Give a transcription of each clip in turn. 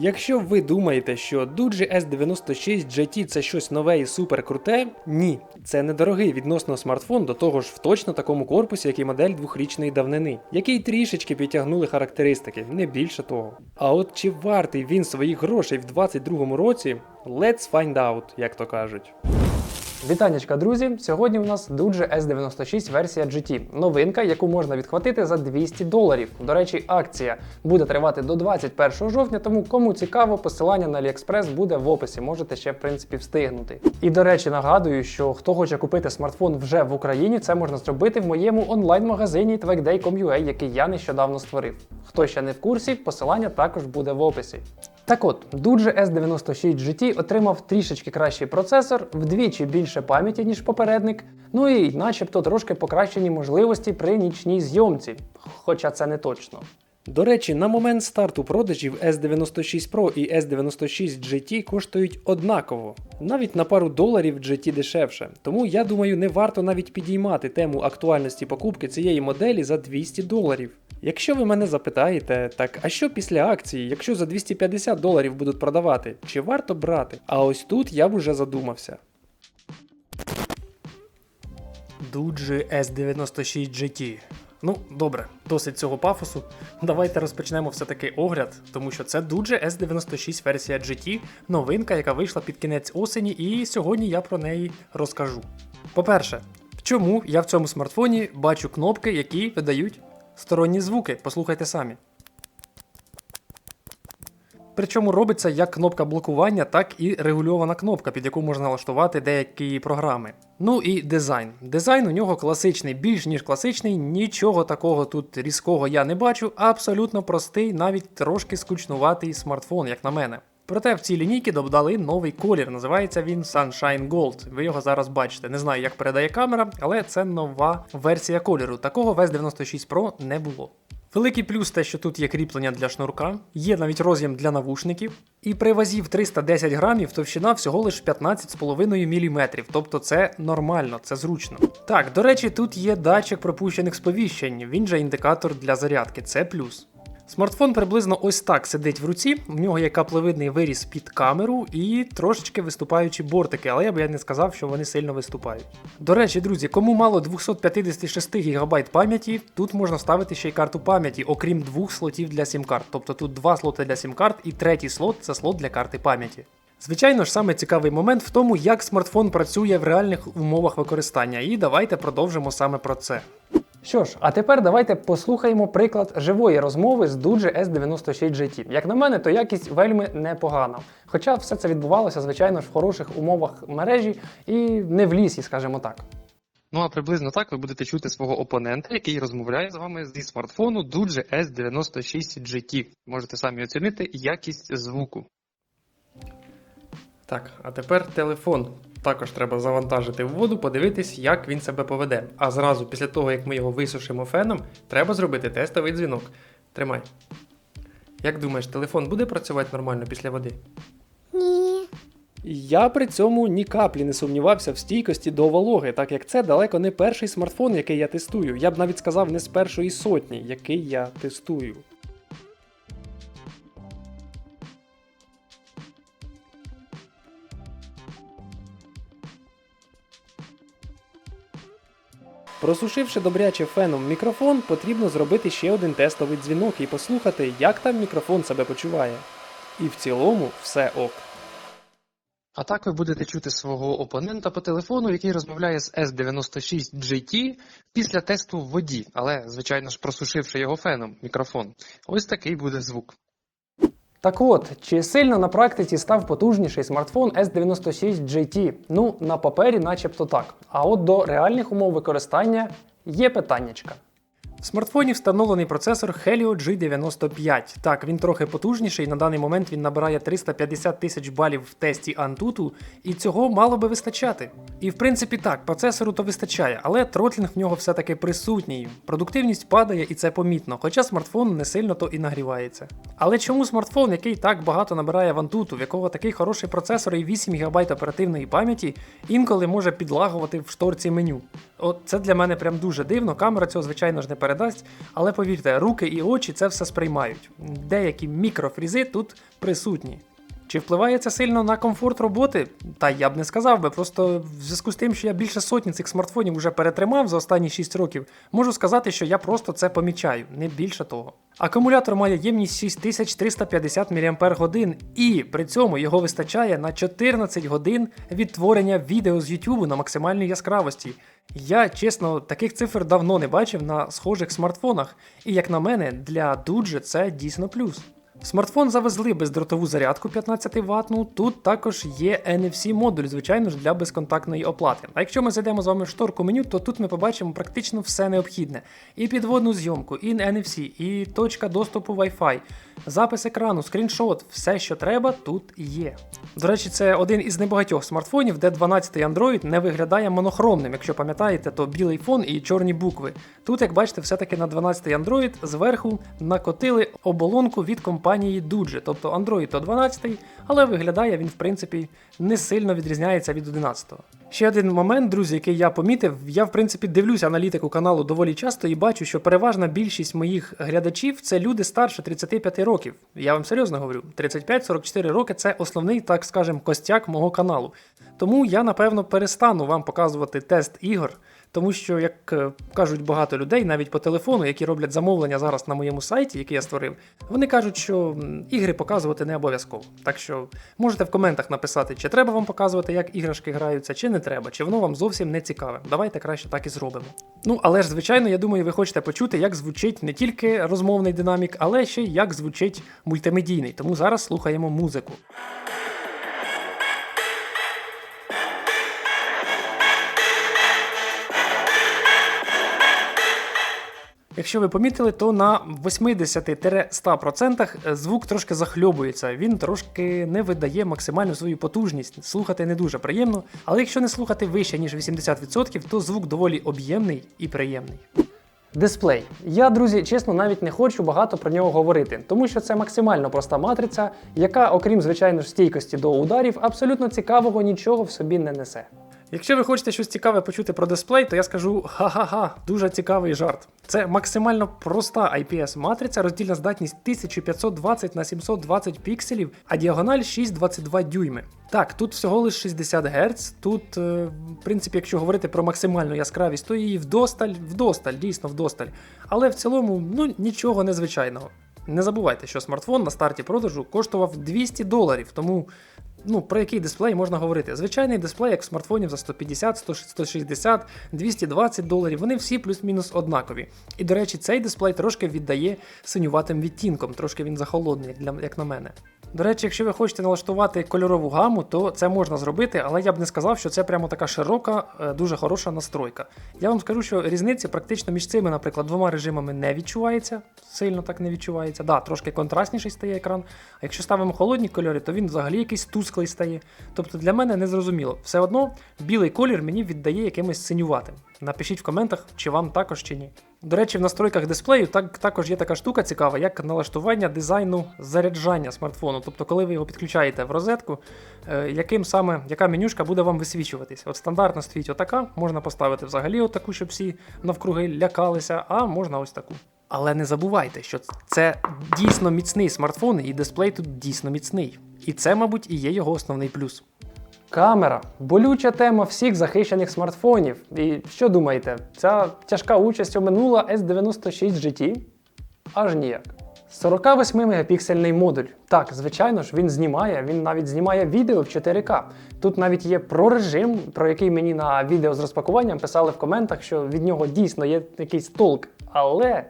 Якщо ви думаєте, що Дуджі S96 GT це щось нове і супер круте, ні, це недорогий відносно смартфон, до того ж в точно такому корпусі, як і модель двохрічної давнини, який трішечки підтягнули характеристики, не більше того. А от чи вартий він своїх грошей в 2022 році? Let's find out, як то кажуть. Вітанечка, друзі! Сьогодні у нас Doogee S96 версія GT. Новинка, яку можна відхватити за 200 доларів. До речі, акція буде тривати до 21 жовтня, тому кому цікаво, посилання на AliExpress буде в описі. Можете ще в принципі встигнути. І до речі, нагадую, що хто хоче купити смартфон вже в Україні, це можна зробити в моєму онлайн-магазині TwagDay.com.ua, який я нещодавно створив. Хто ще не в курсі, посилання також буде в описі. Так от, Doogee S96 GT отримав трішечки кращий процесор, вдвічі більше пам'яті, ніж попередник, ну і начебто трошки покращені можливості при нічній зйомці, хоча це не точно. До речі, на момент старту продажів S96 Pro і S96 GT коштують однаково, навіть на пару доларів GT дешевше. Тому я думаю, не варто навіть підіймати тему актуальності покупки цієї моделі за 200 доларів. Якщо ви мене запитаєте, так а що після акції, якщо за 250 доларів будуть продавати, чи варто брати? А ось тут я б уже задумався. Doogee S96 GT. Ну, добре, досить цього пафосу. Давайте розпочнемо все-таки огляд, тому що це Doogee S96 версія GT, новинка, яка вийшла під кінець осені, і сьогодні я про неї розкажу. По-перше, чому я в цьому смартфоні бачу кнопки, які видають сторонні звуки? Послухайте самі. Причому робиться як кнопка блокування, так і регульована кнопка, під яку можна налаштувати деякі програми. Ну і дизайн. Дизайн у нього класичний, більш ніж класичний, нічого такого тут різкого я не бачу. Абсолютно простий, навіть трошки скучнуватий смартфон, як на мене. Проте в цій лінійці додали новий колір. Називається він Sunshine Gold. Ви його зараз бачите. Не знаю, як передає камера, але це нова версія кольору. Такого в S96 Pro не було. Великий плюс те, що тут є кріплення для шнурка, є навіть роз'єм для навушників, і при вазі в 310 грамів товщина всього лиш 15,5 мм, тобто це нормально, це зручно. Так, до речі, тут є датчик пропущених сповіщень, він же індикатор для зарядки, це плюс. Смартфон приблизно ось так сидить в руці. В нього є каплевидний виріз під камеру і трошечки виступаючі бортики, але я б я не сказав, що вони сильно виступають. До речі, друзі, кому мало 256 ГБ пам'яті, тут можна вставити ще й карту пам'яті, окрім двох слотів для сім-карт. Тобто тут два слоти для сім-карт і третій слот це слот для карти пам'яті. Звичайно ж, саме цікавий момент в тому, як смартфон працює в реальних умовах використання, і давайте продовжимо саме про це. Що ж, а тепер давайте послухаємо приклад живої розмови з Doogee S96 GT. Як на мене, то якість вельми непогана. Хоча все це відбувалося, звичайно ж, в хороших умовах мережі і не в лісі, скажімо так. Ну а приблизно так ви будете чути свого опонента, який розмовляє з вами зі смартфону Doogee S96 GT. Можете самі оцінити якість звуку. Так, а тепер телефон. Також треба завантажити в воду, подивитись, як він себе поведе. А зразу після того, як ми його висушимо феном, треба зробити тестовий дзвінок. Тримай. Як думаєш, телефон буде працювати нормально після води? Ні. Я при цьому ні каплі не сумнівався в стійкості до вологи, так як це далеко не перший смартфон, який я тестую. Я б навіть сказав не з першої сотні, який я тестую. Просушивши добряче феном мікрофон, потрібно зробити ще один тестовий дзвінок і послухати, як там мікрофон себе почуває. І в цілому все ок. А так ви будете чути свого опонента по телефону, який розмовляє з S96 GT після тесту в воді, але, звичайно ж, просушивши його феном мікрофон. Ось такий буде звук. Так от, чи сильно на практиці став потужніший смартфон S96 GT? Ну, на папері начебто так. А от до реальних умов використання є питаннячка. В смартфоні встановлений процесор Helio G95. Так, він трохи потужніший. На даний момент він набирає 350 тисяч балів в тесті Antutu, і цього мало би вистачати. І в принципі так, процесору то вистачає, але тротлінг в нього все-таки присутній. Продуктивність падає і це помітно, хоча смартфон не сильно то і нагрівається. Але чому смартфон, який так багато набирає в Antutu, в якого такий хороший процесор і 8 ГБ оперативної пам'яті, інколи може підлагувати в шторці меню? От це для мене прям дуже дивно. Камера цього, звичайно ж, не передасть. Але повірте, руки і очі це все сприймають. Деякі мікрофрізи тут присутні. Чи впливає це сильно на комфорт роботи? Та я б не сказав би. Просто в зв'язку з тим, що я більше сотні цих смартфонів вже перетримав за останні 6 років, можу сказати, що я просто це помічаю, не більше того. Акумулятор має ємність 6350 мАч, і при цьому його вистачає на 14 годин відтворення відео з YouTube на максимальній яскравості. Я, чесно, таких цифр давно не бачив на схожих смартфонах, і як на мене, для Дуджи це дійсно плюс. Смартфон завезли бездротову зарядку 15 ваттну. Тут також є NFC модуль, звичайно ж, для безконтактної оплати. А якщо ми зайдемо з вами в шторку меню, то тут ми побачимо практично все необхідне: і підводну зйомку, і NFC, і точка доступу Wi-Fi, запис екрану, скріншот, все, що треба, тут є. До речі, це один із небагатьох смартфонів, де 12-й Android не виглядає монохромним. Якщо пам'ятаєте, то білий фон і чорні букви. Тут, як бачите, все-таки на 12-й Android зверху накотили оболонку від компанії Duji. Тобто Android то 12-й, але виглядає він, в принципі, не сильно відрізняється від 11-го. Ще один момент, друзі, який я помітив. Я, в принципі, дивлюся аналітику каналу доволі часто і бачу, що переважна більшість моїх глядачів це люди старше 35 років. Я вам серйозно говорю, 35-44 роки це основний, так скажем, костяк мого каналу. Тому я, напевно, перестану вам показувати тест ігор. Тому що, як е, кажуть багато людей, навіть по телефону, які роблять замовлення зараз на моєму сайті, який я створив, вони кажуть, що ігри показувати не обов'язково. Так що можете в коментах написати, чи треба вам показувати, як іграшки граються, чи не треба, чи воно вам зовсім не цікаве. Давайте краще так і зробимо. Ну, але ж, звичайно, я думаю, ви хочете почути, як звучить не тільки розмовний динамік, але ще й як звучить мультимедійний. Тому зараз слухаємо музику. Якщо ви помітили, то на 80-100% звук трошки захльобується, він трошки не видає максимальну свою потужність. Слухати не дуже приємно, але якщо не слухати вище, ніж 80%, то звук доволі об'ємний і приємний. Дисплей. Я, друзі, чесно, навіть не хочу багато про нього говорити, тому що це максимально проста матриця, яка, окрім звичайно ж стійкості до ударів, абсолютно цікавого нічого в собі не несе. Якщо ви хочете щось цікаве почути про дисплей, то я скажу ха-ха-ха, дуже цікавий жарт. Це максимально проста IPS-матриця, роздільна здатність 1520 на 720 пікселів, а діагональ 6,22 дюйми. Так, тут всього лише 60 Гц. Тут, е, в принципі, якщо говорити про максимальну яскравість, то її вдосталь, вдосталь, дійсно вдосталь. Але в цілому, ну нічого незвичайного. Не забувайте, що смартфон на старті продажу коштував 200 доларів, тому ну, про який дисплей можна говорити? Звичайний дисплей, як в смартфонів за 150, 160, 220 доларів, вони всі плюс-мінус однакові. І, до речі, цей дисплей трошки віддає синюватим відтінком, трошки він захолодний, як, на мене. До речі, якщо ви хочете налаштувати кольорову гаму, то це можна зробити, але я б не сказав, що це прямо така широка, е, дуже хороша настройка. Я вам скажу, що різниці практично між цими, наприклад, двома режимами не відчувається, сильно так не відчувається. Да, трошки контрастніший стає екран. А якщо ставимо холодні кольори, то він взагалі якийсь тусклий стає. Тобто для мене не зрозуміло. Все одно білий колір мені віддає якимось синюватим. Напишіть в коментах, чи вам також чи ні. До речі, в настройках дисплею так, також є така штука цікава, як налаштування дизайну заряджання смартфону. Тобто, коли ви його підключаєте в розетку, е, яким саме, яка менюшка буде вам висвічуватись. От стандартно стоїть отака, можна поставити взагалі отаку, щоб всі навкруги лякалися, а можна ось таку. Але не забувайте, що це дійсно міцний смартфон, і дисплей тут дійсно міцний. І це, мабуть, і є його основний плюс. Камера болюча тема всіх захищених смартфонів. І що думаєте, ця тяжка участь оминула S96 GT? Аж ніяк. 48 мегапіксельний модуль. Так, звичайно ж, він знімає, він навіть знімає відео в 4К. Тут навіть є про режим, про який мені на відео з розпакуванням писали в коментах, що від нього дійсно є якийсь толк. Але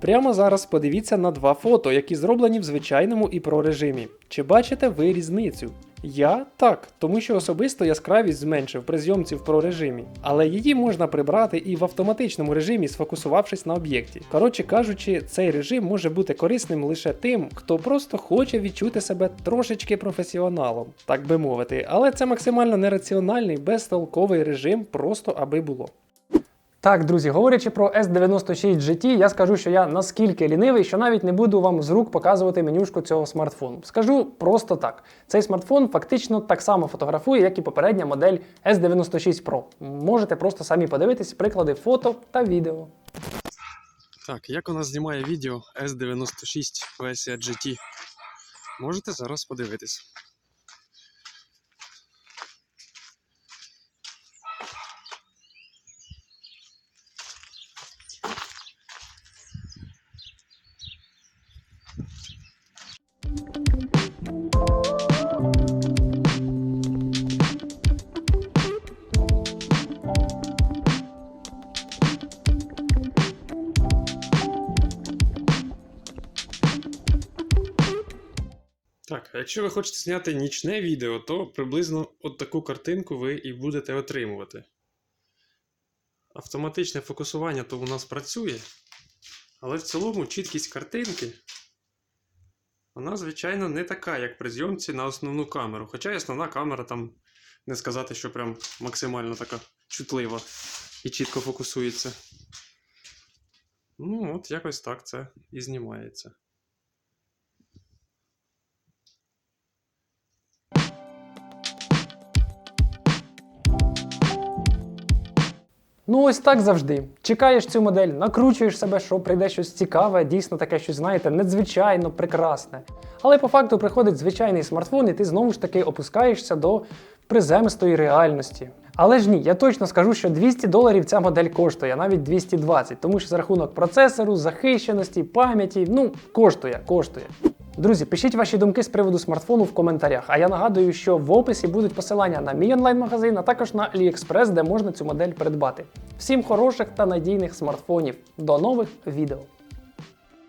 Прямо зараз подивіться на два фото, які зроблені в звичайному і про режимі. Чи бачите ви різницю? Я так, тому що особисто яскравість зменшив при зйомці в про режимі, але її можна прибрати і в автоматичному режимі, сфокусувавшись на об'єкті. Коротше кажучи, цей режим може бути корисним лише тим, хто просто хоче відчути себе трошечки професіоналом, так би мовити, але це максимально нераціональний, безтолковий режим, просто аби було. Так, друзі, говорячи про S96 GT, я скажу, що я наскільки лінивий, що навіть не буду вам з рук показувати менюшку цього смартфону. Скажу просто так: цей смартфон фактично так само фотографує, як і попередня модель S96 Pro. Можете просто самі подивитись приклади фото та відео. Так, як у нас знімає відео S96 версія GT? Можете зараз подивитись. Якщо ви хочете зняти нічне відео, то приблизно от таку картинку ви і будете отримувати. Автоматичне фокусування то у нас працює, але в цілому чіткість картинки вона, звичайно, не така, як при зйомці на основну камеру. Хоча і основна камера там не сказати, що прям максимально така чутлива і чітко фокусується. Ну, от якось так це і знімається. Ну, ось так завжди. Чекаєш цю модель, накручуєш себе, що прийде щось цікаве, дійсно таке щось, знаєте, надзвичайно прекрасне. Але по факту приходить звичайний смартфон, і ти знову ж таки опускаєшся до приземистої реальності. Але ж ні, я точно скажу, що 200 доларів ця модель коштує, навіть 220, тому що за рахунок процесору, захищеності, пам'яті, ну, коштує, коштує. Друзі, пишіть ваші думки з приводу смартфону в коментарях. А я нагадую, що в описі будуть посилання на мій онлайн-магазин, а також на AliExpress, де можна цю модель придбати. Всім хороших та надійних смартфонів. До нових відео!